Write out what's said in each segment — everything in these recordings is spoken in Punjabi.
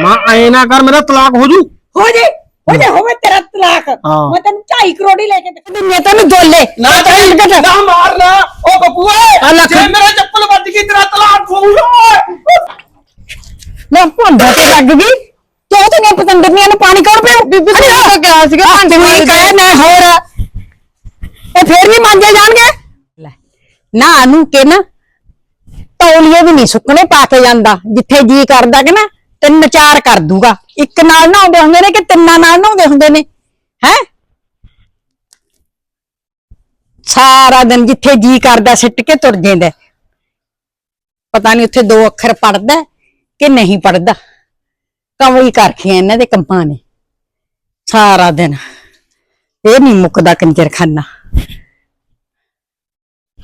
ਮਾਂ ਐ ਨਾ ਕਰ ਮੇਰਾ ਤਲਾਕ ਹੋ ਜੂ। ਹੋ ਜੇ ਹੋ ਜੇ ਹੋਵੇ ਤੇਰਾ ਤਲਾਕ। ਹਾਂ। ਮੈਂ ਤੈਨੂੰ 2.5 ਕਰੋੜ ਹੀ ਲੈ ਕੇ ਦੇ ਮੈਂ ਤੈਨੂੰ ਦੋਲੇ ਨਾ ਤਾਈ ਨਾ ਮਾਰਨਾ। ਓ ਬੱਬੂ ਆ ਲੱਖ- ਜੇ ਮੇਰਾ ਚੱਪਲ ਵੱਜ ਗਈ ਤੇਰਾ ਤਲਾਕ ਹੋਊਗਾ ਮੈਂ ਭੰਡਾ ਤੇ ਲੱਗ ਗਈ। ਤੂੰ ਤੇ ਨੇ ਪਤੰਦਰਨੀਆਂ ਨੂੰ ਪਾਣੀ ਕੌਣ ਪਿਆ ਬੀਬੀ ਤੂੰ ਕਿਹਾ ਸੀਗਾ ਭਾਂਡੇ ਮਾਰ ਕਹਿ ਨਾ ਹੋਰ ਇਹ ਫੇਰ ਵੀ ਮੰਗੇ ਜਾਣਗੇ? ਲੈ ਨਾ ਨੂੰ ਕੇ ਨਾ ਤੌਲੀਏ ਵੀ ਨਹੀਂ ਸੁੱਕਣੇ ਪਾ ਕੇ ਜਾਂਦਾ। ਜਿੱਥੇ ਜੀ ਕਰਦਾ ਕਿ ਨਾ ਤਿੰਨ ਚਾਰ ਕਰ ਦੂਗਾ। ਇੱਕ ਨਾਲ ਨਹਾਉਂਦੇ ਹੁੰਦੇ ਨੇ ਕਿ ਤਿੰਨਾਂ ਨਾਲ ਨਹਾਉਂਦੇ ਹੁੰਦੇ ਨੇ? ਹੈ? ਸਾਰਾ ਦਿਨ ਜਿੱਥੇ ਜੀ ਕਰਦਾ ਸਿੱਟ ਕੇ ਤੁਰ ਜਾਂਦਾ। ਪਤਾ ਨਹੀਂ ਉੱਥੇ ਦੋ ਅੱਖਰ ਪੜਦਾ ਕਿ ਨਹੀਂ ਪੜਦਾ ਕਮਲੀ ਕਰਖੀਆਂ ਇਹਨਾਂ ਦੇ ਕੰਮਾਂ ਨੇ। ਸਾਰਾ ਦਿਨ। ਇਹ ਨਹੀਂ ਮੁੱਕਦਾ ਕੰਜਰਖਾਨਾ।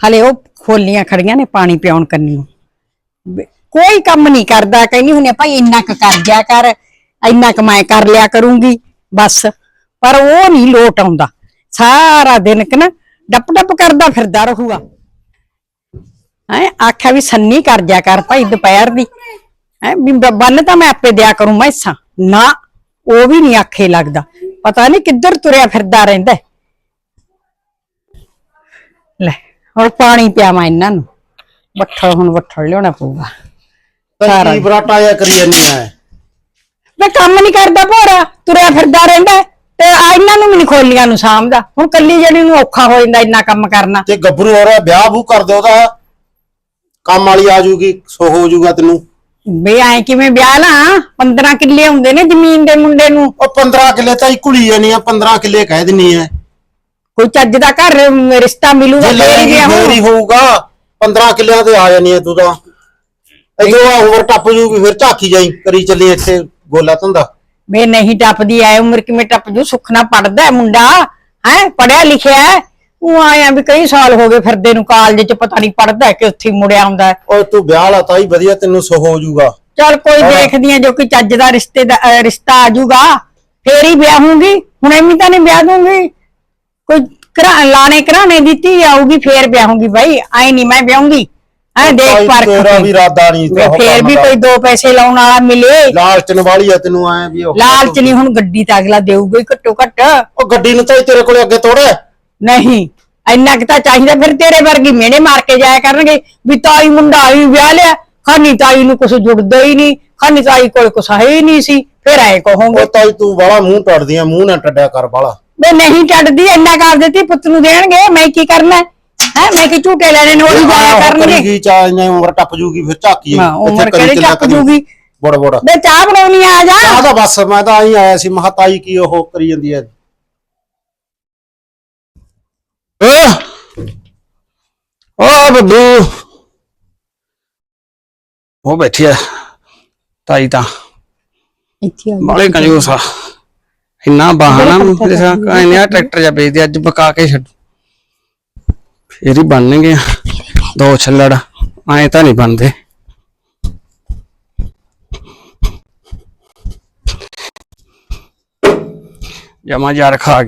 ਹਲੇ ਉਹ ਖੋਲੀਆਂ ਖੜੀਆਂ ਨੇ ਪਾਣੀ ਪਿਆਉਣ ਕੰਨੀ ਕੋਈ ਕੰਮ ਨਹੀਂ ਕਰਦਾ। ਕਹਿੰਦੀ ਹੁੰਨੇ ਭਾਈ ਇੰਨਾ ਕੁ ਕਰ ਜਾ ਕਰ, ਇੰਨਾ ਕੁ ਮੈਂ ਕਰ ਲਿਆ ਕਰੂੰਗੀ। ਬਸ। ਪਰ ਉਹ ਨਹੀਂ ਲੋਟ ਆਉਂਦਾ। ਸਾਰਾ ਦਿਨ ਕਿ ਨਾ ਡੱਪ ਡੱਪ ਕਰਦਾ ਫਿਰਦਾ ਰਹੂਗਾ। ਹੈ, ਆਖਿਆ ਵੀ ਸੰਨੀ ਕਰ ਜਾ ਕਰ ਭਾਈ ਦੁਪਹਿਰ ਦੀ। ਹੈ ਬੰਨ ਤਾਂ ਮੈਂ ਆਪੇ ਦਿਆ ਕਰੂੰ ਮੈਸਾਂ। ਨਾ, ਉਹ ਵੀ ਨਹੀਂ ਆਖੇ ਲੱਗਦਾ। ਪਤਾ ਨਹੀਂ ਕਿੱਧਰ ਤੁਰਿਆ ਫਿਰਦਾ ਰਹਿੰਦਾ ਲੈ, ਹੁਣ ਪਾਣੀ ਪਿਆਵਾਂ ਇਹਨਾਂ ਨੂੰ। ਬੱਠਲ ਹੁਣ ਬੱਠਲ ਲਿਆਉਣਾ ਪਊਗਾ। ਸਾਰਾ ਕੀ ਬਰਾਟਾ ਜਿਹਾ ਕਰੀ ਜਾਨੀ ਐ ਮੈਂ ਕੰਮ ਨਹੀਂ ਕਰਦਾ ਭੋਰਾ ਤੁਰਿਆ ਫਿਰਦਾ ਰਹਿੰਦਾ ਹੈ, ਤੇ ਆ ਇਹਨਾਂ ਨੂੰ ਵੀ ਨਹੀਂ ਖੋਲੀਆਂ ਨੂੰ ਸਾਂਭਦਾ ਹੁਣ ਕੱਲੀ ਜਿਹੜੀ ਨੂੰ ਔਖਾ ਹੋ ਜਾਂਦਾ ਇੰਨਾ ਕੰਮ ਕਰਨਾ। ਤੇ ਗੱਭਰੂ ਹੋ ਰਿਹਾ ਵਿਆਹ ਬੂ ਕਰ ਦੇ ਉਹਦਾ ਕੰਮ ਵਾਲੀ ਆ ਜੂਗੀ ਸੋ ਹੋ ਜੂਗਾ ਤੈਨੂੰ। ਬੇ ਐ ਕਿਵੇਂ ਵਿਆਹ ਲਾਂ 15 ਕਿੱਲੇ ਹੁੰਦੇ ਨੇ ਜ਼ਮੀਨ ਦੇ ਮੁੰਡੇ ਨੂੰ। ਉਹ 15 ਕਿੱਲੇ ਤਾਂ ਹੀ ਘੁਲੀ ਜਾਨੀ ਆ 15 ਕਿੱਲੇ ਕਹਿ ਦਿੰਨੀ ਐ। ਕੋਈ ਚੱਜ ਦਾ ਘਰ ਅਮ, ਰਿਸ਼ਤਾ ਮਿਲੂਗਾ ਜੇ ਫੇਰ ਹੀ ਵਿਆਹ ਹੀ। ਹੋਊਗਾ 15 ਕਿੱਲਿਆਂ ਤੇ ਆ ਜਾਨੀ ਐ ਤੂੰ ਤਾਂ। ਇਦੋਂ ਆ ਉਮਰ ਟੱਪ ਜੂਗੀ ਫਿਰ ਝਾਕੀ ਜਾਈ ਕਰੀ ਚੱਲੀ ਇੱਥੇ ਗੋਲਾ ਧੰਦਾ। ਬੇ ਨਹੀਂ ਟੱਪਦੀ ਐ ਉਮਰ ਕਿਵੇਂ ਟੱਪ ਜੂ? ਸੁਖਣਾ ਪੜਦਾ ਹੈ ਮੁੰਡਾ ਹੈ? ਪੜਿਆ ਲਿਖਿਆ ਹੈ। ਉਹ ਆਇਆ ਵੀ ਕਈ ਸਾਲ ਹੋ ਗਏ ਫਿਰਦੇ ਨੂੰ ਕਾਲਜ ਚ ਪਤਾ ਨਹੀਂ ਪੜਦਾ ਕਿ ਉੱਥੇ ਹੀ ਮੁੜਿਆ ਆਉਂਦਾ ਹੈ। ਓਏ ਤੂੰ ਵਿਆਹ ਵਾਲਾ ਤਾਂ ਹੀ ਵਧੀਆ ਤੈਨੂੰ ਸੋ ਹੋ ਜੂਗਾ। ਚੱਲ ਕੋਈ ਹਾਂ। ਦੇਖਦੀ ਆ ਜੋ ਕੋਈ ਚੱਜ ਦਾ ਰਿਸ਼ਤੇ ਦਾ ਅਹ, ਰਿਸ਼ਤਾ ਆ ਜਾਊਗਾ ਫੇਰ ਹੀ ਵਿਆਹ ਹੋਊਗੀ। ਹੁਣ ਐਵੇਂ ਤਾਂ ਨਹੀਂ ਵਿਆਹ ਦੂੰਗੀ ਕੋਈ ਘਰਾ ਲਾਣੇ ਘਰਾਣੇ ਦੀ ਧੀ ਆਊਗੀ ਫੇਰ ਵਿਆਹੂੰਗੀ ਭਾਈ ਆਈ ਨਹੀਂ ਮੈਂ ਵਿਆਹੂੰਗੀ। ਐ ਦੇਖ ਭਾਈ ਪਰਖ ਤੇਰਾ। ਵੀ ਇਰਾਦਾ ਨਹੀਂ ਵੇ ਫੇਰ ਵੀ ਕੋਈ ਦੋ ਪੈਸੇ ਲਾਉਣ ਵਾਲਾ ਮਿਲੇ। ਲਾਲਚਨ ਵਾਲੀ ਆ ਤੈਨੂੰ ਐ ਵੀ ਉਹ। ਲਾਲਚ ਨਹੀਂ ਹੁਣ ਗੱਡੀ ਤਾਂ ਅਗਲਾ ਦੇਊਗਾ ਹੀ ਘੱਟੋ ਘੱਟ। ਉਹ ਗੱਡੀ ਨੂੰ ਤਾਂ ਹੀ ਤੇਰੇ ਕੋਲੇ ਅੱਗੇ ਤੋੜਿਆ ਨਹੀਂ ਇੰਨਾ ਕੁ ਤਾਂ ਚਾਹੀਦਾ ਫਿਰ ਤੇਰੇ ਵਰਗੀ ਮਿਹਣੇ ਮਾਰ ਕੇ ਜਾਇਆ ਕਰਨਗੇ ਵੀ ਤਾਈ ਮੁੰਡਾ ਆਈ ਵਿਆਹ ਲਿਆ ਖਾਨੀ ਤਾਈ ਨੂੰ ਕੁਝ ਜੁੜਦਾ ਹੀ ਨਹੀਂ ਖਾਨੀ ਤਾਈ ਕੋਲ ਕੁਛ ਹੈ ਹੀ ਨਹੀਂ ਸੀ ਫਿਰ ਐ ਕਹੋਗੇ। ਉਹ ਤਾਈ ਤੂੰ ਬਾਲਾ ਮੂੰਹ ਟੜਦੀ ਆ ਮੂੰਹ ਨਾ ਟੱਡਿਆ ਕਰ ਬਾਲਾ ਵੇ ਨਹੀਂ ਟੱਟਦੀ ਇੰਨਾ ਕਰ ਦਿੱਤੀ ਪੁੱਤ ਨੂੰ ਦੇਣਗੇ ਮੈਂ ਕੀ ਕਰਨਾ? ਹੈ ਮੈਂ ਕੀ ਝੂਟੇ ਲੈਣੇ ਨੇ ਉਹ ਵੀ ਜਾਇਆ ਕਰਨਗੇ। ਕੀ ਚਾ ਇੰਨੇ ਉਮਰ ਟੱਪ ਜੂਗੀ ਫਿਰ ਝਾਕੀ ਹਾਂ, ਉਮਰ ਕਿਹੜੀ ਟੱਪ ਜੂਗੀ? ਬੜਾ ਬੜਾ। ਵੇ ਚਾਹ ਬਣਾਉਣੀ ਆ ਜਾ। ਆਹ ਤਾਂ ਬਸ ਮੈਂ ਤਾਂ ਆਈ ਆਇਆ ਸੀ ਮਹਾ ਤਾਈ ਕੀ ਉਹ ਕਰੀ ਜਾਂਦੀ ਐ ਓ ਬੱਬੂ। ਉਹ ਬੈਠੀ ਐ ਤਾਈ ਤਾਂ। ਇੱਥੇ ਆ ਬਾਲੇ ਕੰਜੂਸ ਆ। ਇੰਨਾ ਬਹਾਨਾ ਮੇਰੇ ਸਾਹ ਕਹਿੰਦੇ ਆ। ਟਰੈਕਟਰ ਜਾਂ ਵੇਚਦੇ ਅੱਜ ਬਕਾ ਕੇ ਛੱਡ। ਫੇਰ ਹੀ ਬਣਨਗੇ ਦੋ ਛੱਲੜ। ਐਂ ਤਾਂ ਨਹੀਂ ਬਣਦੇ। ਜਮਾ ਯਾਰ ਖਾ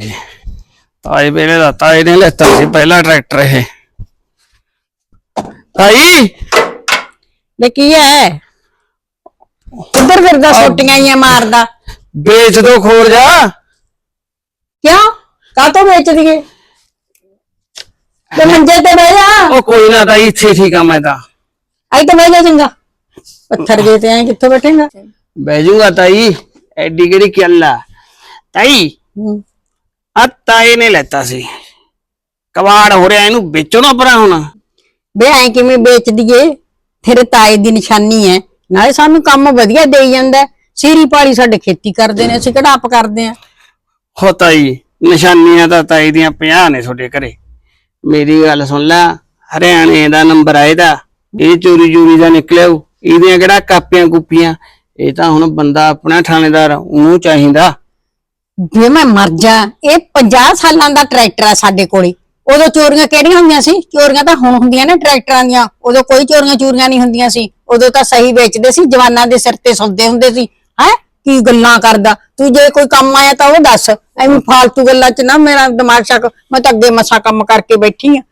ਨੇ ਲੈਤਾ ਸੀ ਪਹਿਲਾ ਟਰੈਕਟਰ ਇਹ। ਤਾਈ! ਵੇ ਕੀ ਹੈ ਕਿੱਧਰ ਫਿਰਦਾ ਸੋਟੀਆਂ ਹੀ ਮਾਰਦਾ? ਵੇਚ ਦੋ ਖੋਰ ਜਾ। ਕਿਉਂ? ਕਾਤੋਂ ਵੇਚ ਦੀਏ ਤੇ ਮੰਜੇ ਤੇ ਬਹਿ ਜਾ। ਉਹ ਕੋਈ ਨਾ ਤਾਈ ਇੱਥੇ ਠੀਕ ਆ ਮੈਂ ਤਾਂ। ਆਈ ਤਾਂ ਬਹਿ ਜਾ ਚੰਗਾ। ਪੱਥਰ ਜੇ ਤੇ ਐ ਕਿੱਥੋਂ ਬੈਠੇਗਾ? ਬਹਿ ਜਾਊਗਾ ਤਾਈ ਐਡੀ ਕਿਹੜੀ ਕਿੱਲਾ ਤਾਈ ਆ ਤਾਏ ਨੇ ਲੈਤਾ ਸੀ। ਕਵਾੜ ਹੋ ਰਿਹਾ ਇਹਨੂੰ ਵੇਚੋ ਨਾ ਪਰਾਂ ਹੁਣ। ਬੇ ਐ ਕਿਵੇਂ ਵੇਚ ਦੀਏ ਤੇਰੇ ਤਾਏ ਦੀ ਨਿਸ਼ਾਨੀ ਹੈ ਨਾਲੇ ਸਾਨੂੰ ਕੰਮ ਵਧੀਆ ਦੇਈ ਜਾਂਦਾ। ਸੀਰੀ ਪਾਲੀ ਸਾਡੇ ਖੇਤੀ ਕਰਦੇ ਨੇ ਅਸੀਂ ਕਿਹੜਾ ਆਪ ਕਰਦੇ ਆ। ਹੋ ਤਾਈ ਨਿਸ਼ਾਨੀਆਂ ਤਾਂ ਤਾਈ ਦੀਆਂ 50 ਨੇ ਤੁਹਾਡੇ ਘਰੇ। ਮੇਰੀ ਗੱਲ ਸੁਣ ਲੈ। ਹਰਿਆਣੇ ਦਾ ਨੰਬਰ ਆ ਇਹਦਾ। ਇਹ ਚੋਰੀ ਚੋਰੀ ਦਾ ਨਿਕਲਿਆ ਹੋਊ। ਇਹਦੀਆਂ ਕਿਹੜਾ ਕਾਪੀਆਂ ਕੁੱਪੀਆਂ? ਇਹ ਤਾਂ ਹੁਣ ਬੰਦਾ ਆਪਣਾ ਥਾਣੇਦਾਰ ਉਹਨੂੰ ਚਾਹੀਦਾ। ਜੇ ਮੈਂ ਮਰ ਜਾ, ਇਹ 50 ਸਾਲਾਂ ਦਾ ਟਰੈਕਟਰ ਆ ਸਾਡੇ ਕੋਲੇ। ਉਦੋਂ ਚੋਰੀਆਂ ਕਿਹੜੀਆਂ ਹੁੰਦੀਆਂ ਸੀ? ਚੋਰੀਆਂ ਤਾਂ ਹੁਣ ਹੁੰਦੀਆਂ ਨੇ ਟਰੈਕਟਰਾਂ ਦੀਆਂ। ਉਦੋਂ ਕੋਈ ਚੋਰੀਆਂ ਚੋਰੀਆਂ ਨਹੀਂ ਹੁੰਦੀਆਂ ਸੀ। ਉਦੋਂ ਤਾਂ ਸਹੀ ਵੇਚਦੇ ਸੀ, ਜਵਾਨਾਂ ਦੇ ਸਿਰ ਤੇ ਸੌਦੇ ਹੁੰਦੇ ਸੀ। ਹੈ? ਕੀ ਗੱਲਾਂ ਕਰਦਾ? ਤੂੰ ਜੇ ਕੋਈ ਕੰਮ ਆਇਆ ਤਾਂ ਉਹ ਦੱਸ। ਐਵੇਂ ਫਾਲਤੂ ਗੱਲਾਂ 'ਚ ਨਾ ਮੇਰਾ ਦਿਮਾਗ ਸ਼ੱਕ ਮੈਂ ਤਾਂ ਅੱਗੇ ਮਸਾ ਕੰਮ ਕਰਕੇ ਬੈਠੀ ਆ।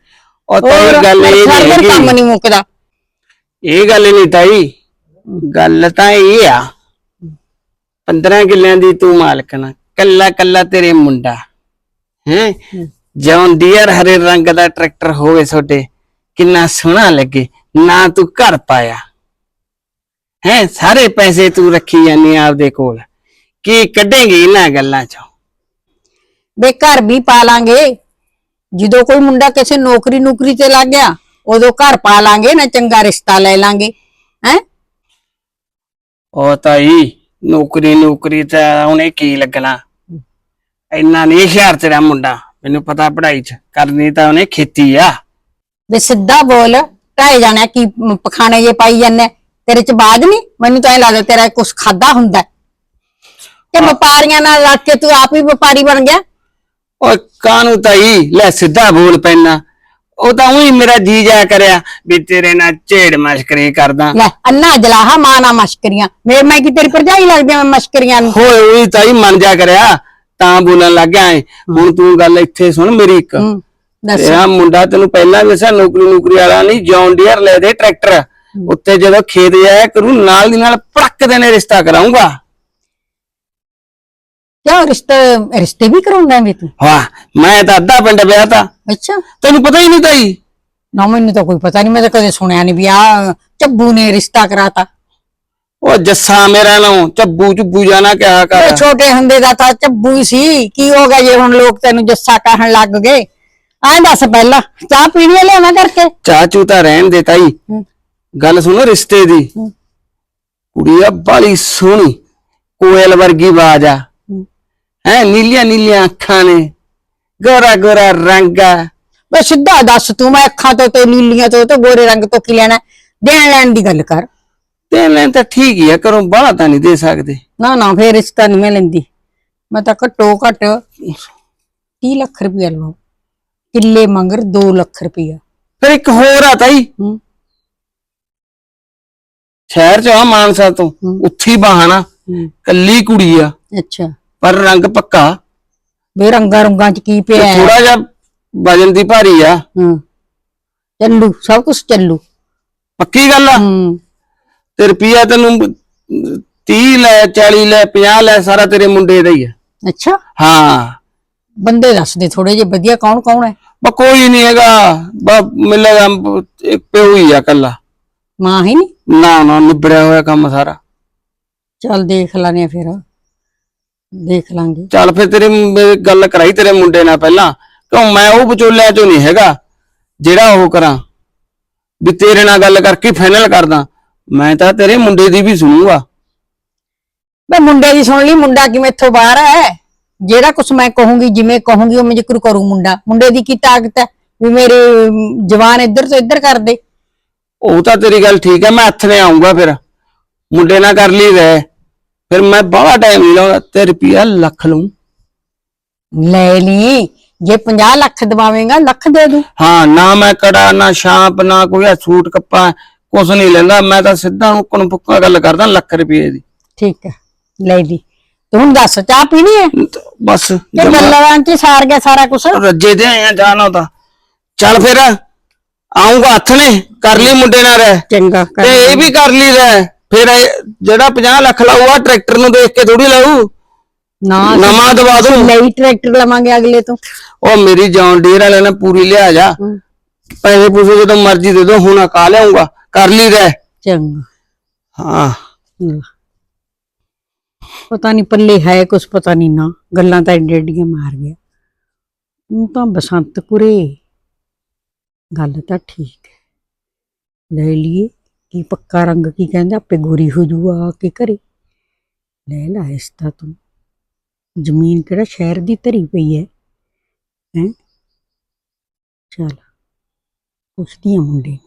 ਉਹ ਤਾਈ ਗੱਲ ਇਹ ਨਹੀਂ ਕੰਮ ਹੈਗੀ। ਨਹੀਂ ਮੁੱਕਦਾ। ਇਹ ਗੱਲ ਨਹੀਂ ਤਾਈ। ਗੱਲ ਤਾਂ ਇਹ ਆ। 15 ਕਿੱਲਿਆਂ ਦੀ ਤੂੰ ਮਾਲਕਣਾ ਕੱਲਾ ਕੱਲਾ ਤੇਰੇ ਮੁੰਡਾ। ਹੈ? ਜੌਨ ਡੀਅਰ ਹਰੇ ਰੰਗ ਦਾ ਟਰੈਕਟਰ ਹੋਵੇ ਛੋਟੇ ਕਿੰਨਾ ਸੋਹਣਾ ਲੱਗੇ। ਨਾ ਤੂੰ ਘਰ ਪਾਇਆ। ਹੈ ਸਾਰੇ ਪੈਸੇ ਤੂੰ ਰੱਖੀ ਜਾਨੀ ਆਪਦੇ ਕੋਲ। ਕੀ ਕੱਢੇਂਗੀ ਇਹਨਾਂ ਗੱਲਾਂ ਚੋਂ? ਵੇ ਘਰ ਵੀ ਪਾ ਲਾਂਗੇ। ਜਦੋਂ ਕੋਈ ਮੁੰਡਾ ਕਿਸੇ ਨੌਕਰੀ ਨੌਕਰੀ ਤੇ ਲੱਗ ਗਿਆ ਉਦੋਂ ਘਰ ਪਾ ਲਾਂਗੇ ਨਾ ਚੰਗਾ ਰਿਸ਼ਤਾ ਲੈ ਲਾਂਗੇ। ਹੈ? ਉਹ ਤਾਈ ਨੌਕਰੀ ਨੌਕਰੀ ਤਾਂ ਉਹਨੇ ਕੀ ਲੱਗਣਾ? ਇੰਨਾ ਨਹੀਂ ਹੁਸ਼ਿਆਰ ਤੇਰਾ ਮੁੰਡਾ ਮੈਨੂੰ ਪਤਾ ਪੜ੍ਹਾਈ ਚ ਕਰਨੀ ਤਾਂ ਉਹਨੇ ਖੇਤੀ ਆ। ਵੇ ਸਿੱਧਾ ਬੋਲ ਢਾਏ ਜਾਣਾ ਕੀ ਪਖਾਣੇ ਜੇ ਪਾਈ ਜਾਂਦੇ। ਤੇਰੇ ਚ ਬਾਜ ਨਹੀਂ? ਮੈਨੂੰ ਤਾਂ ਇਹ ਲੱਗਦਾ ਤੇਰਾ ਕੁਛ ਖਾਦਾ ਹੁੰਦਾ ਹੈ। ਕਿ ਵਪਾਰੀਆਂ ਨਾਲ ਲੱਗ ਕੇ ਤੂੰ ਆਪ ਹੀ ਵਪਾਰੀ ਬਣ ਗਿਆ? ਓਏ ਕਾਨੂੰ ਤਾਈ? ਲੈ ਸਿੱਧਾ ਬੋਲ ਪੈਣਾ। ਉਹ ਤਾਂ ਉਹੀ ਮੇਰਾ ਜੀ ਜਾ ਕਰਿਆ ਵੀ ਤੇਰੇ ਨਾਲ ਝੇੜ ਮਸ਼ਕਰੀ ਕਰਦਾ। ਲੈ ਅੰਨਾ ਜਲਾਹਾ ਮਾਨਾ ਮਸ਼ਕਰੀਆਂ। ਮੇਰੇ ਮੈਂ ਕੀ ਤੇਰੀ ਭਰਜਾਈ ਲੱਗਦੀ ਆ ਮੈਂ ਮਸ਼ਕਰੀਆਂ ਨੂੰ? ਹੋਏ ਉਹੀ ਤਾਈ ਮਨ ਜਾ ਕਰਿਆ ਤਾਂ ਬੋਲਣ ਲੱਗ ਗਿਆ ਏਂ। ਹੁਣ ਤੂੰ ਗੱਲ ਇੱਥੇ ਸੁਣ ਮੇਰੀ ਇੱਕ। ਹੂੰ, ਦੱਸ। ਤੇਰਾ ਮੁੰਡਾ ਤੈਨੂੰ ਪਹਿਲਾਂ ਵੀ ਦੱਸਿਆ ਨੌਕਰੀ ਨੌਕਰੀ ਵਾਲਾ ਨਹੀਂ ਜੌਨ ਡੀਅਰ ਲੈ ਦੇ ਟਰੈਕਟਰ। ਉੱਤੇ ਜਦੋਂ ਖੇਤ ਜਾਇਆ ਕਰੂ ਨਾਲ ਦੀ ਨਾਲ ਪੜਕ ਦੇਣੇ ਰਿਸ਼ਤਾ ਕਰਾਉਂਗਾ ਕਿਉਂ ਰਿਸ਼ਤੇ ਰਿਸ਼ਤੇ ਵੀ ਕਰਾਉਂਦਾ ਵੀ ਤੂੰ? ਵਾਹ ਮੈਂ ਤਾਂ ਅੱਧਾ ਪਿੰਡ ਵਿਆਹ ਤਾ। ਅੱਛਾ। ਤੈਨੂੰ ਪਤਾ ਹੀ ਨਹੀਂ ਤਾਈ? ਨਾ ਮੈਨੂੰ ਤਾਂ ਕੋਈ ਪਤਾ ਨਹੀਂ ਮੈਂ ਤਾਂ ਕਦੇ ਸੁਣਿਆ ਨਹੀਂ ਵੀ ਆ ਚੱਬੂ ਨੇ ਰਿਸ਼ਤਾ ਕਰਾਤਾ। ਉਹ ਜੱਸਾ ਮੇਰਾ ਨਾਮ ਚੱਬੂ ਚੁੱਬੂ ਜਾਣਾ ਕਿਹਾ ਕਰ। ਛੋਟੇ ਹੁੰਦੇ ਦਾ ਤਾਂ ਚੱਬੂ ਹੀ ਸੀ। ਕੀ ਹੋ ਗਿਆ ਜੇ ਹੁਣ ਲੋਕ ਤੈਨੂੰ ਜੱਸਾ ਕਹਿਣ ਲੱਗ ਗਏ? ਆਂ ਦੱਸ ਪਹਿਲਾਂ ਚਾਹ ਪੀਣੀ ਲਿਆਵਾਂ ਕਰਕੇ? ਚਾਚੂ ਤਾਂ ਰਹਿਣ ਦੇ ਤਾਈ। ਹੂੰ, ਗੱਲ ਸੁਣੋ ਰਿਸ਼ਤੇ ਦੀ। ਕੁੜੀ ਆ ਬਾਲੀ ਸੋਹਣੀ ਕੋਇਲ ਵਰਗੀ ਆਵਾਜ਼ ਆ। ਹੂੰ। ਨੀਲੀਆਂ ਨੀਲੀਆਂ ਅੱਖਾਂ ਨੇ ਗੋਰਾ ਗੋਰਾ ਰੰਗ ਆ। ਬਈ ਸਿੱਧਾ ਦੱਸ ਤੂੰ ਮੈਂ ਅੱਖਾਂ ਤੋਂ ਤੇ ਨੀਲੀਆਂ ਤੋਂ ਤੇ ਗੋਰੇ ਰੰਗ ਤੋਂ ਕੀ ਲੈਣਾ? ਦੇਣ ਲੈਣ ਦੀ ਗੱਲ ਕਰ। ਤੇ ਲੈਣ ਤਾਂ ਠੀਕ ਹੀ ਆ ਕਰੋ ਬਾਹਲਾ ਤਾਂ ਨਹੀਂ ਦੇ ਸਕਦੇ। ਨਾ ਨਾ ਫੇਰ ਰਿਸ਼ਤਾ ਨਹੀਂ ਮੈਂ ਲੈਂਦੀ। ਮੈਂ ਤਾਂ ਘੱਟੋ ਘੱਟ 30 ਲੱਖ ਰੁਪਇਆ ਲਵਾਂ। ਕਿੱਲੇ ਮੰਗਰ 2 ਲੱਖ ਰੁਪਇਆ। ਫਿਰ ਇੱਕ ਹੋਰ ਆ ਤਾਈ। ਹੂੰ। ਸ਼ਹਿਰ ਚ ਆ ਮਾਨਸਾ ਤੋਂ ਹੂੰ। ਉੱਥੀ ਬਹਾਨਾ। ਹੂੰ, ਕੱਲੀ ਕੁੜੀ ਆ। ਅੱਛਾ। ਪਰ ਰੰਗ ਪੱਕਾ। ਵੇ ਰੰਗਾ ਰੰਗਾਂ ਚ ਕੀ ਪਿਆ ਹੈ? ਥੋੜਾ ਜਿਹਾ ਵਜਨ ਦੀ ਭਾਰੀ ਆ। ਹੂੰ। ਚੱਲੂ ਸਭ ਕੁਝ ਚੱਲੂ। ਪੱਕੀ ਗੱਲ ਆ? ਹੂੰ। ਤੇ ਰੁਪਿਆ ਤੈਨੂੰ 30 ਲੈ 40 ਲੈ 50 ਲੈ ਸਾਰਾ ਤੇਰੇ ਮੁੰਡੇ ਦਾ ਹੀ ਆ। ਅੱਛਾ। ਹਾਂ। ਬੰਦੇ ਦੱਸ ਦੇ ਥੋੜੇ ਜਿਹੇ ਵਧੀਆ ਕੌਣ ਕੌਣ ਹੈ? ਬਾ ਕੋਈ ਨਹੀਂ ਹੈਗਾ। ਬਾ ਮਿਲੇਗਾ ਇੱਕ ਪਿਓ ਹੀ ਆ ਕੱਲਾ ਮਾਂ ਹੀ ਨਹੀਂ ਨਾ ਨਾ ਨਿਬੜਿਆ ਹੋਇਆ ਕੰਮ ਸਾਰਾ। ਚੱਲ ਦੇਖ ਲਾਂਗੇ ਫਿਰ। ਦੇਖ ਲਾਂਗੇ। ਚੱਲ ਫਿਰ ਤੇਰੀ ਮੇਰੀ ਗੱਲ ਕਰਾਈ ਤੇਰੇ ਮੁੰਡੇ ਨਾਲ ਪਹਿਲਾਂ। ਕਿਉਂ ਮੈਂ ਉਹ ਵਿਚੋਲਿਆਂ ਚੋਂ ਨਹੀਂ ਹੈਗਾ ਜਿਹੜਾ ਉਹ ਕਰਾਂ। ਵੀ ਤੇਰੇ ਨਾਲ ਗੱਲ ਕਰਕੇ ਫਾਈਨਲ ਕਰਦਾ। ਮੈਂ ਤਾਂ ਤੇਰੇ ਮੁੰਡੇ ਦੀ ਵੀ ਸੁਣੂਗਾ। ਬੇ ਮੁੰਡੇ ਦੀ ਸੁਣ ਲਈ ਮੁੰਡਾ ਕਿਵੇਂ ਇੱਥੋਂ ਬਾਹਰ ਹੈ? ਜਿਹੜਾ ਕੁਛ ਮੈਂ ਕਹੂੰਗੀ ਜਿਵੇਂ ਕਹੂੰਗੀ ਉਹ ਜ਼ਿਕਰ ਕਰੂ ਮੁੰਡਾ। ਮੁੰਡੇ ਦੀ ਕੀ ਤਾਕਤ ਹੈ? ਵੀ ਮੇਰੇ ਜਵਾਨ ਇੱਧਰ ਤੋਂ ਇੱਧਰ ਕਰ ਦੇ। ਉਹ ਤਾਂ ਤੇਰੀ ਗੱਲ ਠੀਕ ਹੈ ਮੈਂ ਹੱਥ ਨੇ ਆਉਂਗਾ ਫਿਰ। ਮੁੰਡੇ ਨਾਲ ਕਰ ਲਈ ਰਹਿ। ਫਿਰ ਮੈਂ ਬਾਹਲਾ ਟਾਈਮ ਨਹੀਂ ਲਾਉਂਦਾ ਤੇ ਰੁਪਿਆ ਲੱਖ ਲਊਂ। ਲੈ ਲਈ ਜੇ 50 ਲੱਖ ਦਵਾਵੇਂਗਾ ਲੱਖ ਦੇ ਦੂੰ। ਹਾਂ ਨਾ ਮੈਂ ਕੜਾ ਨਾ ਛਾਂਪ ਨਾ ਕੋਈ ਸੂਟ ਕੱਪਾ ਕੁਛ ਨਹੀਂ ਲੈਂਦਾ। ਮੈਂ ਤਾਂ ਸਿੱਧਾ ਨੂੰ ਪੁੱਕਾ ਗੱਲ ਕਰਦਾ ਲੱਖ ਰੁਪਏ ਦੀ। ਠੀਕ ਹੈ ਲੈ ਲਈ ਤੂੰ ਹੁਣ ਦੱਸ ਚਾਹ ਪੀਣੀ ਹੈ? ਤੇ ਬਸ ਕਿ ਜਮਾਂ। ਚ ਸਾਰ ਗਿਆ ਸਾਰਾ ਕੁਛ? ਰੱਜੇ ਦੇ ਆਇਆ ਜਾਣਾ ਤਾਂ। ਚੱਲ ਫਿਰ। ਆਉਂਗਾ ਹੱਥ ਨੇ ਕਰ ਲਈ ਮੁੰਡੇ ਨਾਲ ਰਹਿ। ਚੰਗਾ ਕਰ ਤੇ ਇਹ ਵੀ ਕਰ ਲਈ ਰਹਿ। ਫਿਰ ਇਹ ਜਿਹੜਾ 50 ਲੱਖ ਲਾਊਗਾ ਟਰੈਕਟਰ ਨੂੰ ਦੇਖ ਕੇ ਥੋੜੀ ਲਾਊ? ਨਾ ਨਵਾਂ ਦਵਾ ਦੂੰ। ਲਈ ਟਰੈਕਟਰ ਲਵਾਂਗੇ ਅਗਲੇ ਤੋਂ। ਉਹ ਮੇਰੀ ਜੌਨ ਡੀਰ ਵਾਲੇ ਨੇ ਪੂਰੀ ਲਿਆ ਜਾ। ਪੈਸੇ ਪੂਸੇ ਜਦੋਂ ਮਰਜ਼ੀ ਦੇ ਦੋ ਹੁਣ ਕਾ ਲਿਆਉਂਗਾ ਕਰ ਲਈ ਰਹਿ। ਚੰਗਾ। ਹਾਂ। ਪਤਾ ਨਹੀਂ ਪੱਲੇ ਹੈ ਕੁਛ ਪਤਾ ਨਹੀਂ ਨਾ। ਗੱਲਾਂ ਤਾਂ ਡੇਡੀਆਂ ਮਾਰ ਗਿਆ। ਉਹ ਤਾਂ ਬਸੰਤ ਕੁਰੇ ਗੱਲ ਤਾਂ ਠੀਕ ਹੈ। ਲੈ ਲਈਏ ਕੀ ਪੱਕਾ ਰੰਗ ਕੀ ਕਹਿੰਦਾ ਆਪੇ ਗੋਰੀ ਹੋ ਜੂਆ ਕਿ ਘਰੇ। ਲੈ ਲੈ ਇਸ ਤਾਂ ਤੂੰ। ਜ਼ਮੀਨ ਕਿਹੜਾ ਸ਼ਹਿਰ ਦੀ ਧਰੀ ਪਈ ਹੈ ਹੈ? ਚਲ ਪੁੱਛਦੀ ਆ ਮੁੰਡੇ ਨੂੰ।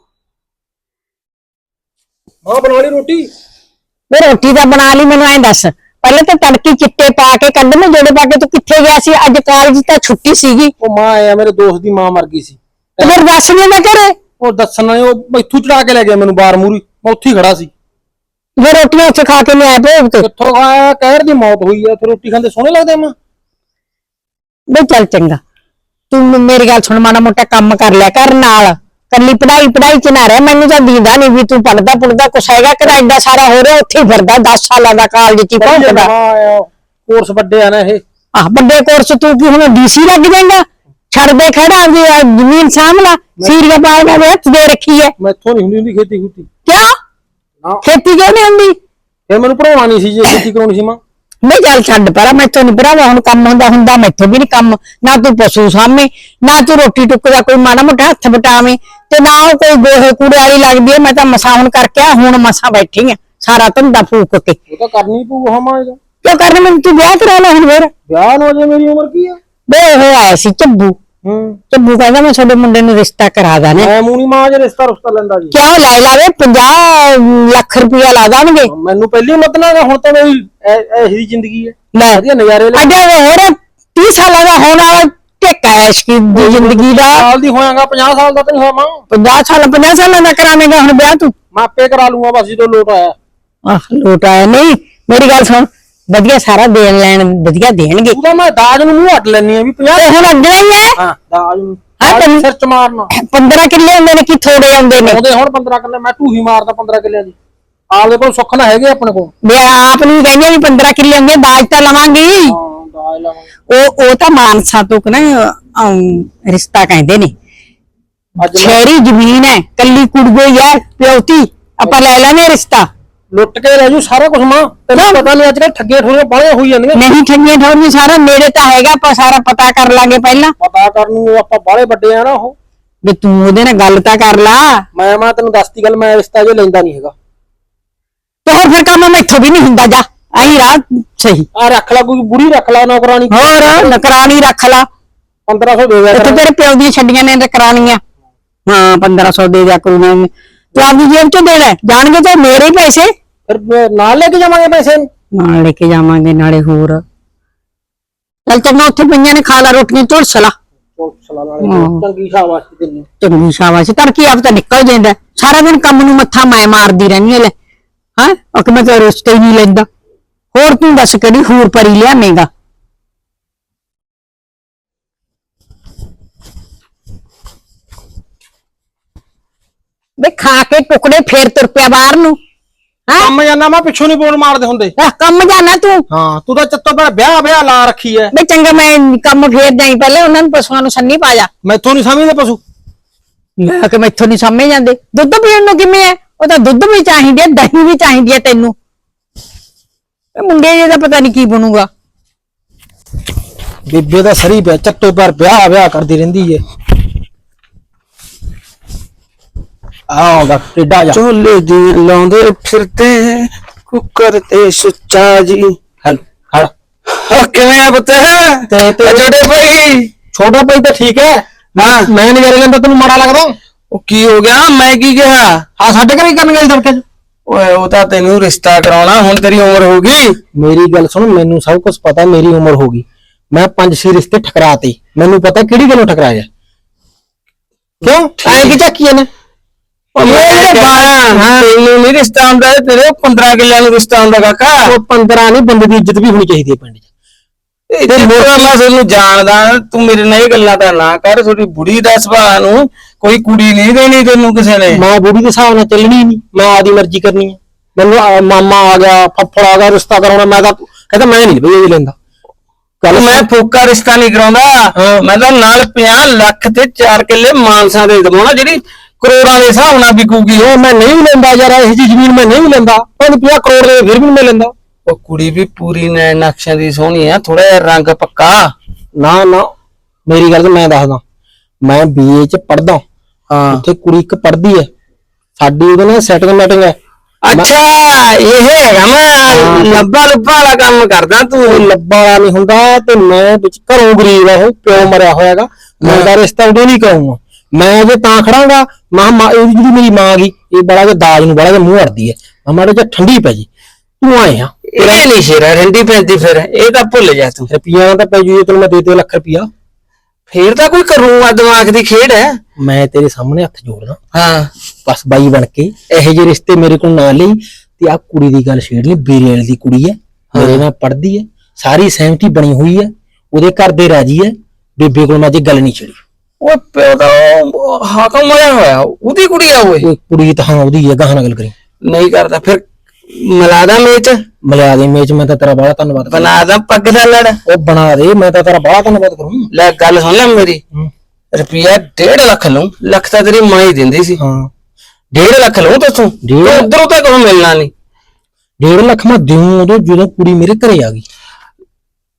ਹਾਂ ਬਣਾ ਲਈ ਰੋਟੀ? ਵੇ ਰੋਟੀ ਤਾਂ ਬਣਾ ਲਈ ਮੈਨੂੰ ਐਂ ਦੱਸ। ਪਹਿਲੇ ਤਾਂ ਤੜਕੀ ਚਿੱਟੇ ਪਾ ਕੇ ਕੱਢ ਮੈਂ ਜੋੜੇ ਪਾ ਕੇ ਤੂੰ ਕਿੱਥੇ ਗਿਆ ਸੀ? ਅੱਜ ਕਾਲਜ ਤਾਂ ਛੁੱਟੀ ਸੀਗੀ। ਉਹ ਮਾਂ ਆਇਆ ਮੇਰੇ ਦੋਸਤ ਦੀ ਮਾਂ ਮਰ ਗਈ ਸੀ। ਤੇ ਫਿਰ ਦੱਸ ਮੈਂ ਘਰੇ? ਉਹ ਦੱਸਣਾ ਨੀ, ਉਹ ਇੱਥੋਂ ਚੜਾ ਕੇ ਲੈ ਗਿਆ ਮੈਨੂੰ ਬਾਰ ਮੂਰੀ ਮੈਂ ਉੱਥੇ ਹੀ ਖੜਾ ਸੀ। ਫਿਰ ਰੋਟੀਆਂ ਉੱਥੇ ਖਾ ਕੇ ਲਿਆ ਭੇਜ ਤੇ। ਕਿੱਥੋਂ ਖਾਇਆ ਕਹਿਰ ਦੀ ਮੌਤ ਹੋਈ ਆ ਤੇ ਰੋਟੀ ਖਾਂਦੇ ਸੋਹਣੇ ਲੱਗਦੇ ਮਾਂ। ਬਈ ਚੱਲ ਚੰਗਾ। ਤੂੰ ਮ- ਮੇਰੀ ਗੱਲ ਸੁਣ ਮਾੜਾ ਮੋਟਾ ਕੰਮ ਕਰ ਲਿਆ ਕਰ ਨਾਲ। ਕੱਲੀ ਪੜਾਈ ਪੜਾਈ ਚ ਨਾ ਰਹਿ ਮੈਨੂੰ ਤਾਂ ਦੀਦਾ ਨਹੀਂ ਵੀ ਤੂੰ ਪੜਦਾ ਪੜਦਾ ਕੁਛ ਹੈਗਾ ਕਿ ਐਡਾ ਸਾਰਾ ਹੋ ਰਿਹਾ ਉੱਥੇ ਹੀ ਫਿਰਦਾ 10 ਸਾਲਾਂ ਦਾ ਕਾਲਜ ਚ ਹੀ ਭੌਂਕਦਾ। ਕੋਰਸ ਵੱਡੇ ਆ ਨਾ ਇਹ। ਆਹ ਵੱਡੇ ਕੋਰਸ ਤੂੰ ਕੀ ਹੁਣ ਡੀਸੀ ਲੱਗ ਜਾਏਗਾ? ਦੇ ਖੜਾ ਵੀ ਆਹ ਜ਼ਮੀਨ ਸਾਂਭਲਾ ਸੀਰੀਆ ਪਾਲਗਾ ਦੇ ਹੱਥ ਦੇ ਰੱਖੀ ਹੈ ਮੈਥੋਂ ਨਹੀਂ ਹੁੰਦੀ ਹੁੰਦੀ ਖੇਤੀ ਖੂਤੀ। ਕਿਉਂ? ਖੇਤੀ ਕਿਉਂ ਨਹੀਂ ਹੁੰਦੀ? ਇਹ ਮੈਨੂੰ ਪੜਾਉਣਾ ਨਹੀਂ ਸੀ ਜੇ ਖੇਤੀ ਕਰਾਉਣੀ ਸੀ ਮਾਂ। ਨਹੀਂ ਚੱਲ ਛੱਡ ਪਰਾਂ ਮੈਥੋਂ ਨਹੀਂ ਭਰਾਵਾ ਹੁਣ ਕੰਮ ਹੁੰਦਾ ਹੁੰਦਾ ਮੈਥੋਂ ਵੀ ਨਹੀਂ ਕੰਮ। ਨਾ ਤੂੰ ਪਸ਼ੂ ਸਾਹਮਣੇ ਨਾ ਤੂੰ ਰੋਟੀ ਟੁੱਕ ਦਾ ਕੋਈ ਮਾੜਾ ਮੋਟਾ ਹੱਥ ਬਟਾਵੇਂ ਤੇ ਨਾ ਉਹ ਕੋਈ ਗੋਹੇ ਕੂੜੇ ਵਾਲੀ ਲੱਗਦੀ ਹੈ ਮੈਂ ਤਾਂ ਮਸਾ ਹੁਣ ਕਰਕੇ ਆ ਹੁਣ ਮਸਾ ਬੈਠੀ ਆ ਸਾਰਾ ਧੰਦਾ ਫੂਕ ਕੇ। ਉਹ ਤਾਂ ਕਰਨੀ ਪਊ ਹਾਂ ਮਾਂ ਇਹਦਾ। ਕਿਉਂ ਕਰਨੇ? ਮੈਨੂੰ ਤੂੰ ਵਿਆਹ ਕਰਾ ਲੈ ਹੁਣ ਫੇਰ। ਵਿਆਹ ਨੂੰ ਅਜੇ ਮੇਰੀ ਉਮਰ ਕੀ ਆ ਬੇ ਉਹ ਆਇਆ ਸੀ ਚੱਬੂ ਹੂੰ। ਚੱਬੂ ਕਹਿੰਦਾ ਮੈਂ ਤੁਹਾਡੇ ਮੁੰਡੇ ਨੂੰ ਰਿਸ਼ਤਾ ਕਰਾ ਦਾਂ ਮੈਂ ਮੂੰਹ ਮਾਂ ਜੇ ਰਿਸ਼ਤਾ ਰੁਸ਼ਤਾ ਲੈਂਦਾ ਜੀ। ਕਿਉਂ ਲੈ ਲਾਵੇ? 50 ਲੱਖ ਰੁਪਇਆ ਲਾ ਦਾਂਗੇ। ਮੈਨੂੰ ਪਹਿਲੀ ਮਤ ਨਾ ਹੁਣ ਤਾਂ ਮੇਰੀ ਇਹੋ ਜਿਹੀ ਜ਼ਿੰਦਗੀ ਹੈ। ਲੈ। ਵਧੀਆ ਨਜ਼ਾਰੇ ਲੈ। ਅੱਡਾ ਹੋਰ 30 ਸਾਲਾਂ ਦਾ ਹੋਣ ਵਾਲਾ ਟੇਕਾ ਐਸ਼ ਕੀ ਦੀ ਜ਼ਿੰਦਗੀ ਦਾ। ਸਾਲ ਦੀ ਹੋਇਆਗਾ 50 ਸਾਲ ਦਾ ਤਾਂ ਨਹੀਂ ਹੋਇਆ ਮਾਂ 50 ਸਾਲ 50 ਸਾਲਾਂ ਦਾ ਕਰਾਵੇਂਗਾ ਹੁਣ ਵਿਆਹ ਤੂੰ। ਮੈਂ ਆਪੇ ਕਰਾ ਲੂੰਗਾ ਬਸ ਜਦੋਂ ਲੋਟ ਆਇਆ। ਆਹ ਲੋਟ ਆਇਆ। ਨਹੀਂ ਮੇਰੀ ਗੱਲ ਸੁਣ। ਵਧੀਆ ਸਾਰਾ ਦੇਣ ਲੈਣ ਵਧੀਆ ਦੇਣਗੇ। ਤਾਂ ਮੈਂ ਦਾਜ ਨੂੰ ਮੂੰਹ ਹੱਟ ਲੈਣੀ ਆ ਵੀ 50 ਤੇ ਹੁਣ ਅੱਗੇ ਹੀ ਹੈ ਹਾਂ ਦਾਜ ਨੂੰ। ਹਾਂ, ਦਾਜ ਤੈਨੂੰ- ਸਿਰ ਚ ਮਾਰਨਾ। 15 ਕਿੱਲੇ ਹੁੰਦੇ ਨੇ ਕਿ ਥੋੜੇ ਆਉਂਦੇ ਨੇ? ਉਹਦੇ ਹੁਣ 15 ਕਿੱਲੇ ਮੈਂ ਢੂਹੀ ਮਾਰਦਾ 15 ਕਿੱਲਿਆਂ ਦੀ। ਆਪਦੇ ਕੋਲ ਸੁੱਖ ਨਾ ਹੈਗੇ ਆਪਣੇ ਕੋਲ। ਵੀ ਆਪ ਨੂੰ ਕਹਿੰਦੇ ਵੀ 15 ਕਿੱਲੇ ਹੁੰਦੇ ਦਾਜ ਤਾਂ ਲਵਾਂਗੇ। ਹੀ। ਹਾਂ ਦਾਜ ਲਾਵਾਂਗੇ। ਉਹ ਉਹ ਤਾਂ ਮਾਨਸਾ ਤੋਂ ਕਿ ਨਾ ਅਮ, ਰਿਸ਼ਤਾ ਕਹਿੰਦੇ ਨੇ। ਅੱਜ ਸ਼ਹਿਰੀ ਜ਼ਮੀਨ ਹੈ ਕੱਲੀ ਕੁੜਗੋ ਹੀ ਹੈ ਪਿਓਤੀ ਆਪਾਂ ਲੈ ਲੈਣੇ ਰਿਸ਼ਤਾ। ਲੁੱਟ ਕੇ ਲੈ ਜੂ ਸਾਰਾ ਕੁਝ ਮਾਂ। ਤੈਨੂੰ ਪਤਾ ਨਹੀਂ ਅੱਜ ਕੱਲ ਠੱਗੀਆਂ ਠੋਰੀਆਂ ਬਾਹਲੀਆਂ ਹੋਈ ਜਾਂਦੀਆਂ। ਨਹੀਂ ਠੱਗੀਆਂ ਠੋਰੀਆਂ ਸਾਰਾ ਨੇੜੇ ਤਾਂ ਹੈਗਾ ਆਪਾਂ ਸਾਰਾ ਪਤਾ ਕਰ ਲਾਂਗੇ ਪਹਿਲਾਂ। ਪਤਾ ਕਰਨ ਨੂੰ ਆਪਾਂ ਬਾਹਲੇ ਵੱਡੇ ਆ ਨਾ ਉਹ। ਵੀ ਤੂੰ ਉਹਦੇ ਨਾਲ ਗੱਲ ਤਾਂ ਕਰ ਲਾ। ਮੈਂ ਮੈਂ ਤੈਨੂੰ ਦੱਸਤੀ ਗੱਲ ਮੈਂ ਰਿਸ਼ਤਾ ਜੇ ਲੈਂਦਾ ਨਹੀਂ ਹੈਗਾ। ਤੇ ਹੋਰ ਫਿਰ ਕੰਮ ਮੈਥੋਂ ਵੀ ਨਹੀਂ ਹੁੰਦਾ ਜਾ। ਆਹੀ ਰਾਹ ਸਹੀ। ਆ ਰੱਖ ਲੈ ਕੋਈ ਬੁੜੀ ਰੱਖ ਲੈ ਨੌਕਰਾਨੀ ਹੋਰ ਨਕਰਾਨੀ ਰੱਖ ਲਾ। 1500 ਦੇ ਇੱਥੇ ਕਰ। ਤੇਰੇ ਪਿਓ ਦੀਆਂ ਛੱਡੀਆਂ ਨੇ ਨਕਰਾਨੀਆਂ ਹਾਂ 1500 ਦੇ ਦਿਆ ਕਰੂੰਗਾ। ਤੂੰ ਆਪਦੀ ਜੇਬ ਚੋਂ ਦੇਣਾ ਹੈ। ਜਾਣਗੇ ਤਾਂ ਮੇਰੇ ਹੀ ਪੈਸੇ। ਫਿਰ ਨਾਲ ਲੈ ਕੇ ਜਾਵਾਂਗੇ ਪੈਸੇ? ਨਾਲ ਲੈ ਕੇ ਜਾਵਾਂਗੇ ਨਾਲੇ ਹੋਰ। ਚੱਲ ਚੰਗਾ ਉੱਥੇ ਪਈਆਂ ਨੇ ਖਾ ਲਾ ਰੋਟੀਆਂ ਝੁਲਸ ਲਾ ਚੰਗੀ ਸ਼ਾਬਾਸ਼ ਦਿੰਨੀ ਚੰਗੀ ਸ਼ਾਬਾਸ਼। ਤੜਕੀ ਆਪ ਤਾਂ ਨਿਕਲ ਜਾਂਦਾ ਸਾਰਾ ਦਿਨ ਕੰਮ ਨੂੰ ਮੱਥਾ ਮੈਂ ਮਾਰਦੀ ਰਹਿੰਦੀ ਹਾਂ ਲੈ। ਹਾਂ? ਉਹ ਕਿ ਮੈਂ ਤਾਂ ਰਿਸ਼ਤੇ ਹੀ ਨਹੀਂ ਲੈਂਦਾ। ਹੋਰ ਤੂੰ ਦੱਸ ਕਿਹੜੀ ਹੂਰ ਪਰੀ ਲਿਆਵੇਂਗਾ? ਵੇ ਖਾ ਕੇ ਟੁਕੜੇ ਫੇਰ ਤੁਰ ਪਿਆ ਬਾਹਰ ਨੂੰ। ਹਾਂ? ਕੰਮ ਜਾਨਾ ਮੈਂ ਪਿੱਛੋਂ ਨਹੀਂ ਬੋਲ ਮਾਰਦੇ ਹੁੰਦੇ। ਆਹ, ਕੰਮ ਜਾਣਾ ਤੂੰ? ਹਾਂ ਤੂੰ ਤਾਂ ਚੱਤੋ ਪਰ ਵਿਆਹ ਵਿਆਹ ਲਾ ਰੱਖੀ ਐ। ਵੇ ਚੰਗਾ ਮੈਂ ਕੰਮ ਫੇਰ ਜਾਈ ਪਹਿਲੇ ਉਹਨਾਂ ਨੂੰ ਪਸ਼ੂਆਂ ਨੂੰ ਸੰਨੀ ਪਾ ਜਾ। ਮੈਥੋਂ ਨਹੀਂ ਸਮਝਦੇ ਪਸ਼ੂ। ਲੈ ਕੇ ਮੈਥੋਂ ਨਹੀਂ ਸਮਝ ਜਾਂਦੇ। ਦੁੱਧ ਪੀਣ ਨੂੰ ਕਿਵੇਂ ਹੈ ਉਹ ਤਾਂ ਦੁੱਧ ਵੀ ਚਾਹੀਦੀ ਹੈ ਦਹੀਂ ਵੀ ਚਾਹੀਦੀ ਹੈ ਤੈਨੂੰ। ਇਹ ਮੁੰਡੇ ਜਿਹਦਾ ਪਤਾ ਨਹੀਂ ਕੀ ਬਣੂਗਾ। ਬੇਬੇ ਦਾ ਸਰੀ ਪਿਆ ਚੱਤੋ ਪਰ ਵਿਆਹ ਵਿਆਹ ਕਰਦੀ ਰਹਿੰਦੀ ਏ ਆਉਂਦਾ ਟਿੱਡਾ ਜਾ। ਝੋਲੇ ਦੀ ਲਾਉਂਦੇ ਫਿਰਦੇ ਕੁੱਕਰ ਤੇ ਸੁੱਚਾ ਜੀ। ਹਲ ਖੜ ਹੋ ਕਿਵੇਂ ਆ ਪੁੱਤ? ਤੇ- ਤੇ- ਛੋਟੇ ਭਾਈ। ਛੋਟਾ ਭਾਈ ਤਾਂ ਠੀਕ ਹੈ। ਹਾਂ ਮੈਂ ਨਜ਼ਾਰੇ ਲੈਂਦਾ ਤੈਨੂੰ ਮਾੜਾ ਲੱਗਦਾ? ਉਹ ਕੀ ਹੋ ਗਿਆ? ਮੈਂ ਕੀ ਕਿਹਾ? ਆ ਸਾਡੇ ਘਰੇ ਕਰਨ ਗਏ ਤੜਕੇ। ਚ ਓਏ ਉਹ ਤਾਂ ਤੈਨੂੰ ਰਿਸ਼ਤਾ ਕਰਾਉਣਾ ਹੁਣ ਤੇਰੀ ਉਮਰ ਹੋ ਗਈ। ਮੇਰੀ ਗੱਲ ਸੁਣ ਮੈਨੂੰ ਸਭ ਕੁਝ ਪਤਾ ਮੇਰੀ ਉਮਰ ਹੋ ਗਈ। ਮੈਂ ਪੰਜ ਛੇ ਰਿਸ਼ਤੇ ਠਕਰਾਤੇ। ਮੈਨੂੰ ਪਤਾ ਕਿਹੜੀ ਗੱਲੋਂ ਠਕਰਾਇਆ। ਕਿਉਂ? ਐਂ ਕਿ ਚੱਕੀਏ ਨੇ? ਮੈਂ ਕਿਹਾ ਹਾਂ। ਤੈਨੂੰ ਨਹੀਂ ਰਿਸ਼ਤਾ ਹੁੰਦਾ ਤੇਰੇ 15 ਕਿੱਲਿਆਂ ਨੂੰ ਰਿਸ਼ਤਾ ਹੁੰਦਾ ਕਾਕਾ। ਉਹ 15 ਨਹੀਂ ਬੰਦੇ ਦੀ ਇੱਜ਼ਤ ਵੀ ਹੋਣੀ ਚਾਹੀਦੀ ਹੈ ਪਿੰਡ 'ਚ। ਤੇ ਮੋਰਾ ਮੈਂ ਤੈਨੂੰ ਜਾਣਦਾ ਤੂੰ ਮੇਰੇ ਨਾਲ ਇਹ ਗੱਲਾਂ ਤਾਂ ਨਾ ਕਰ ਤੁਹਾਡੀ ਬੁੜੀ ਦਾ ਸੁਭਾਅ ਨੂੰ ਕੋਈ ਕੁੜੀ ਨਹੀਂ ਦੇਣੀ ਤੈਨੂੰ ਕਿਸੇ ਨੇ। ਮੈਂ ਬੁੜੀ ਦੇ ਹਿਸਾਬ ਨਾਲ ਚੱਲਣੀ ਨਹੀਂ ਮੈਂ ਆਦੀ ਮਰਜ਼ੀ ਕਰਨੀ ਹੈ। ਮੈਨੂੰ ਆ- ਮਾਮਾ ਆ ਗਿਆ ਫੱਫੜ ਆ ਗਿਆ ਰਿਸ਼ਤਾ ਕਰਾਉਣਾ ਮੈਂ ਤਾਂ ਕਹਿੰਦਾ ਮੈਂ ਨਹੀਂ ਬਈ ਇਹ ਲੈਂਦਾ। ਕੱਲ ਮੈਂ ਫੋਕਾ ਰਿਸ਼ਤਾ ਨਹੀਂ ਕਰਾਉਂਦਾ। ਮੈਂ ਤਾਂ ਨਾਲ 50 ਲੱਖ ਤੇ 4 ਕਿੱਲੇ ਮਾਨਸਾ ਦੇ ਦਵਾਉਣਾ ਜਿਹੜੀ ਕਰੋੜਾਂ ਦੇ ਹਿਸਾਬ ਨਾਲ ਵਿਕੂਗੀ ਉਹ। ਮੈਂ ਨਹੀਂ ਲੈਂਦਾ ਯਾਰ ਇਹ ਜੀ ਜ਼ਮੀਨ ਮੈਂ ਨਹੀਂ ਲੈਂਦਾ। ਉਹ 50 ਕਰੋੜ ਦੇ ਫਿਰ ਵੀ ਨਹੀਂ ਮੈਂ ਲੈਂਦਾ। ਉਹ ਕੁੜੀ ਵੀ ਪੂਰੀ ਨੈਣ ਨਕਸ਼ਿਆਂ ਦੀ ਸੋਹਣੀ ਆ ਥੋੜਾ ਜਿਹਾ ਰੰਗ ਪੱਕਾ। ਨਾ ਨਾ ਮੇਰੀ ਗੱਲ ਤਾਂ ਮੈਂ ਦੱਸਦਾ। ਮੈਂ ਬੀਏ ਚ ਪੜਦਾ ਹਾਂ। ਉੱਥੇ ਕੁੜੀ ਇੱਕ ਪੜਦੀ ਹੈ। ਸਾਡੀ ਉਹਦੇ ਨਾਲ ਸੈਟਿੰਗ ਮੈਟਿੰਗ ਹੈ। ਅੱਛਾ ਇਹ ਹੈਗਾ ਮੈਂ। ਲੱਭਾ ਲੁੱਭਾ ਵਾਲਾ ਕੰਮ ਕਰਦਾ ਤੂੰ। ਲੱਭਾ ਵਾਲਾ ਨਹੀਂ ਹੁੰਦਾ ਤੇ ਮੈਂ ਵਿੱਚ ਘਰੋਂ ਗਰੀਬ ਆ ਉਹ ਪਿਓ ਮਰਿਆ ਹੋਇਆਗਾ। ਮੈਂ ਦਾ ਰਿਸ਼ਤਾ ਉਦੋਂ ਨਹੀਂ ਕਰਾਉਂਗਾ। ਮੈਂ ਜੇ ਤਾਂ ਖੜਾਂਗਾ ਮਾਂ ਮਾਂ ਇਹ ਜਿਹੜੀ ਮੇਰੀ ਮਾਂ ਗਈ ਇਹ ਬੜਾ ਜਿਹਾ ਦਾਜ ਨੂੰ ਬੜਾ ਜਿਹਾ ਮੂੰਹ ਅੜਦੀ ਹੈ। ਮੈਂ ਮਾੜਾ ਜਿਹਾ ਠੰਡੀ ਪੈ ਜੀ। ਤੂੰ ਆਏ ਆ। ਇਹ ਨਹੀਂ ਸ਼ੇਰਾ ਰਹਿੰਦੀ ਪੈਂਦੀ ਫਿਰ। ਇਹ ਤਾਂ ਭੁੱਲ ਜਾ ਤੂੰ। ਰੁਪਈਆ ਤਾਂ ਪੈ ਜੂ ਜੇ ਤੈਨੂੰ ਮੈਂ ਦੇ ਦੇ ਲੱਖ ਰੁਪਈਆ। ਫੇਰ ਤਾਂ ਕੋਈ ਕਰੂਗਾ ਦਿਮਾਗ ਦੀ ਖੇਡ ਹੈ। ਮੈਂ ਤੇਰੇ ਸਾਹਮਣੇ ਹੱਥ ਜੋੜਦਾ ਹਾਂ। ਬਸ ਬਾਈ ਬਣ ਕੇ ਇਹੋ ਜਿਹੇ ਰਿਸ਼ਤੇ ਮੇਰੇ ਕੋਲ ਨਾ ਲਈ ਤੇ ਆ ਕੁੜੀ ਦੀ ਗੱਲ ਛੇੜ ਲਈ ਬੇਰੇ ਵਾਲੀ ਦੀ ਕੁੜੀ ਹੈ। ਮੇਰੇ ਨਾਲ ਪੜਦੀ ਹੈ। ਸਾਰੀ ਸਹਿਮਤੀ ਬਣੀ ਹੋਈ ਹੈ। ਉਹਦੇ ਘਰ ਦੇ ਰਾਜੀ ਹੈ। ਬੇਬੇ ਕੋਲ ਮੈਂ ਜੇ ਗੱਲ ਨਹੀਂ ਛੇੜੀ। ਉਹ ਪਿਓ ਦਾ ਉਹ ਹਾਕਮ ਮਾਰਿਆ ਹੋਇਆ ਉਹਦੀ ਕੁੜੀ ਆ ਓਏ ਉਹ ਕੁੜੀ ਤਾਂ ਹਾਂ ਉਹਦੀ ਹੈ ਗਾਹਾਂ ਨਾਲ ਗੱਲ ਕਰੀ। ਨਹੀਂ ਕਰਦਾ ਫਿਰ ਮੇਚ। ਮਿਲਿਆ ਦੇ ਮੇਚ ਮੈਂ ਤਾਂ ਤੇਰਾ ਬੜਾ ਧੰਨਵਾਦ ਕਰੂੰ। ਬਣਾ ਦਾ ਪੱਗ ਦਾ ਲੜ। ਉਹ ਬਣਾ ਦੇ ਮੈਂ ਤਾਂ ਤੇਰਾ ਬੜਾ ਧੰਨਵਾਦ ਕਰੂੰ। ਲੈ ਗੱਲ ਸੁਣ ਲੈ ਮੇਰੀ। ਹੂੰ। ਰੁਪਿਆ 1.5 ਲੱਖ ਲਊ। ਲੱਖ ਤਾਂ ਤੇਰੀ ਮਾਂ ਹੀ ਦਿੰਦੀ ਸੀ। ਹਾਂ। 1.5 ਲੱਖ ਲਊ ਤੇਥੋਂ ਡੇਢ? ਉਧਰੋਂ ਤਾਂ ਕੋਈ ਮਿਲਣਾ ਨਹੀਂ। 1.5 ਲੱਖ ਮੈਂ ਦਿਉਂ ਉਦੋਂ ਜਦੋਂ ਕੁੜੀ ਮੇਰੇ ਘਰੇ ਆ ਗਈ।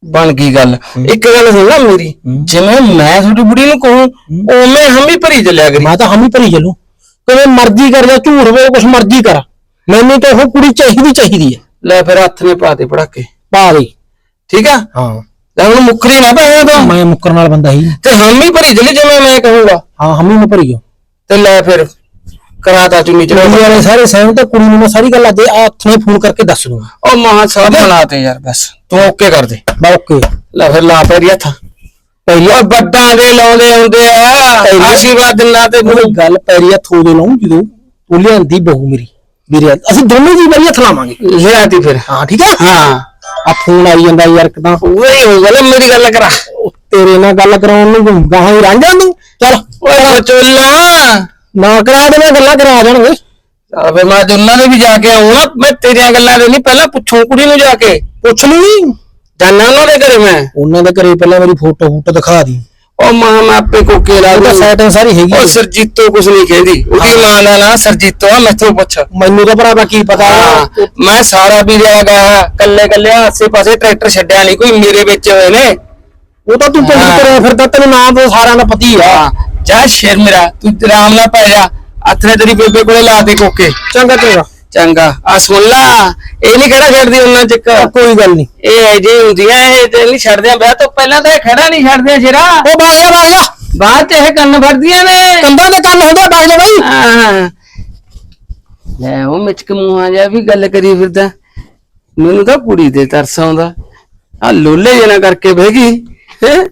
ਬਣ ਗਈ ਗੱਲ। ਇੱਕ ਗੱਲ ਸੁਣ ਲੈ ਮੇਰੀ। ਹੂੰ। ਜਿਵੇਂ ਮੈਂ ਤੁਹਾਡੀ ਬੁੜੀ ਨੂੰ ਕਹੂੰ ਉਵੇਂ ਹਮ ਹੀ ਭਰੀ ਚੱਲਿਆ ਕਰੀ। ਮੈਂ ਤਾਂ ਹਮ ਹੀ ਭਰੀ ਚੱਲੂ। ਕਿਵੇਂ ਮਰਜ਼ੀ ਕਰ ਜਾ ਝੂਠ ਬੋਲ ਕੁਛ ਮਰਜ਼ੀ ਕਰ। ਮੈਨੂੰ ਤਾਂ ਉਹ ਕੁੜੀ ਚਾਹੀਦੀ ਚਾਹੀਦੀ ਹੈ। ਲੈ ਫਿਰ ਹੱਥ ਨੇ ਪਾ ਦੇ ਪੜਾਕੇ। ਪਾ ਦੇ। ਠੀਕ ਆ? ਹਾਂ। ਲੈ ਹੁਣ ਮੁੱਕਰੀ ਨਾ ਪਏ ਤੋਂ। ਮੈਂ ਮੁੱਕਰਨ ਵਾਲਾ ਬੰਦਾ ਹੀ। ਤੇ ਹਮ ਹੀ ਭਰੀ ਚੱਲੀ ਜਿਵੇਂ ਮੈਂ ਕਹੂੰਗਾ। ਹਾਂ ਹਮ ਹੀ ਮੈਂ ਭਰੀ ਗਿਆ ਤੇ ਲੈ ਫਿਰ ਕਰਾਤਾ ਚੁੰਨੀ ਚੜਾ ਕੁੜੀ ਵਾਲੇ ਸਾਰੇ ਸਹਿਮਤ ਆ, ਕੁੜੀ ਨੂੰ ਮੈਂ ਸਾਰੀ ਗੱਲ ਅੱਜ ਆ ਹੱਥ ਨੇ ਫੋਨ ਕਰਕੇ ਦੱਸ ਦੂੰਗਾ। ਉਹ ਮਾਂ ਸਭ ਬਣਾਤੇ ਯਾਰ ਬਸ। ਤੂੰ ਓਕੇ ਕਰ ਦੇ। ਬਾ ਓਕੇ। ਲੈ ਫਿਰ ਲਾ ਪੈਰੀ ਹੱਥ। ਪਹਿਲਾਂ ਵੱਡਾਂ ਦੇ ਲਾਉਂਦੇ ਹੁੰਦੇ ਆ ਆਸ਼ੀਰਵਾਦ ਦਿਨਾ ਤੇ ਉਹ ਗੱਲ ਪੈਰੀ ਹੱਥ ਉਹਦੇ ਲਾਉਂ ਜਦੋਂ ਉਹ ਲਿਆਂਦੀ ਬਹੂ ਮੇਰੀ ਮੇਰੇ ਹੱਥ- ਅਸੀਂ ਦੋਨੇ ਜੀ ਵਾਰੀ ਹੱਥ ਲਾਵਾਂਗੇ। ਲਿਆਤੀ ਫਿਰ। ਹਾਂ ਠੀਕ ਹੈ ਹਾਂ। ਆ ਫੋਨ ਆਈ ਜਾਂਦਾ ਯਾਰ ਕਿਦਾਂ? ਉਹੀ ਹੋ ਗੱਲ ਮੇਰੀ ਗੱਲ ਕਰਾ। ਤੇਰੇ ਨਾਲ ਗੱਲ ਕਰਾਉਣ ਨੂੰ ਗਾਹਾਂ ਹੀ ਰੰਗ ਜਾਂਦੀ ਚੱਲ। ਓਏ ਬਚੋਲਾ ਨਾ ਕਰਾ ਦੇ ਮੈਂ ਗੱਲਾਂ ਕਰਾ ਜਾਣਗੇ ਚੱਲ ਫਿਰ ਮੈਂ ਅੱਜ ਉਹਨਾਂ ਦੇ ਵੀ ਜਾ ਕੇ ਆਉਣਾ ਮੈਂ ਤੇਰੀਆਂ ਗੱਲਾਂ ਦੇ ਨਹੀਂ ਪਹਿਲਾਂ ਪੁੱਛੂ ਕੁੜੀ ਨੂੰ ਜਾ ਕੇ। ਪੁੱਛ ਲਈ ਜਾਨਾ ਉਹਨਾਂ ਦੇ ਘਰੇ ਮੈਂ। ਉਹਨਾਂ ਦੇ ਘਰੇ ਪਹਿਲਾਂ ਮੇਰੀ ਫੋਟੋ ਫੋਟੋ ਦਿਖਾ ਦੀ। ਉਹ ਮਾਂ ਮੈਂ ਆਪੇ ਕੋਕੇ ਲਾ ਦੂੰ। ਸੈਟਿੰਗ ਸਾਰੀ ਹੈਗੀ। ਉਹ ਸਰਜੀਤੋ ਕੁਛ ਨਹੀਂ ਕਹਿੰਦੀ। ਉਹਦੀ ਮਾਂ ਦਾ ਨਾਂ ਸਰਜੀਤੋ ਆ ਮੈਥੋਂ ਪੁੱਛ। ਮੈਨੂੰ ਤਾਂ ਭਰਾਵਾ ਕੀ ਪਤਾ। ਹਾਂ ਮੈਂ ਸਾਰਾ ਵੀ ਜਾਗਾ ਕੱਲੇ ਕੱਲੇ ਆਸੇ ਪਾਸੇ ਟਰੈਕਟਰ ਛੱਡਿਆ ਨਹੀਂ ਕੋਈ ਮੇਰੇ ਵਿੱਚ ਹੋਏ ਨੇ। ਉਹ ਤਾਂ ਤੂੰ ਪਿੰਡ ਹਾਂ। ਤੁਰਿਆ ਫਿਰਦਾ ਤੈਨੂੰ ਨਾਮ ਤਾਂ ਸਾਰਿਆਂ ਦਾ ਪਤੀ ਆ। ਹਾਂ। ਜਾ ਸ਼ੇਰ ਮੇਰਾ ਤੂੰ ਆਰਾਮ ਨਾਲ ਪੈ ਜਾ। ਨੇ ਤੇਰੀ ਬੇਬੇ ਕੋਲੇ ਲਾ ਦੇ ਕੋਕੇ। ਚੰਗਾ ਚੰਗਾ। ਚੰਗਾ। ਆ ਸੁਣ ਲਾ ਇਹ ਨਹੀਂ ਕਿਹੜਾ ਛੱਡਦੀ ਉਹਨਾਂ ਚ ਇੱਕ। ਕੋਈ ਗੱਲ ਨਹੀਂ। ਇਹ ਐ ਜੇ ਹੁੰਦੀਆਂ ਇਹ ਤੇ ਨਹੀਂ ਛੱਡਦੇ ਵਿਆਹ ਤੋਂ ਪਹਿਲਾਂ ਤਾਂ ਇਹ ਖੜਾ ਨਹੀਂ ਛੱਡਦੇ ਸ਼ੇਰਾ ਉਹ ਬਾਗ ਜਾ ਬਾਗ ਜਾ। ਬਾਅਦ ਚ ਇਹ ਕੰਨ ਫੜਦੀਆਂ ਨੇ। ਕੰਧਾਂ ਦੇ ਕੰਨ ਹੁੰਦੇ ਬਾਗ ਜਾ ਬਾਈ। ਹਾਂ ਲੈ ਉਹ ਮਿਚਕ ਮੂੰਹਾਂ ਜਿਹਾ ਵੀ ਗੱਲ ਕਰੀ ਫਿਰਦਾ। ਮੈਨੂੰ ਤਾਂ ਕੁੜੀ ਤੇ ਤਰਸ ਆਉਂਦਾ। ਆ ਲੋਲੇ ਜਨਾ ਕਰਕੇ ਬਹਿ ਗਈ ਹੈਂ?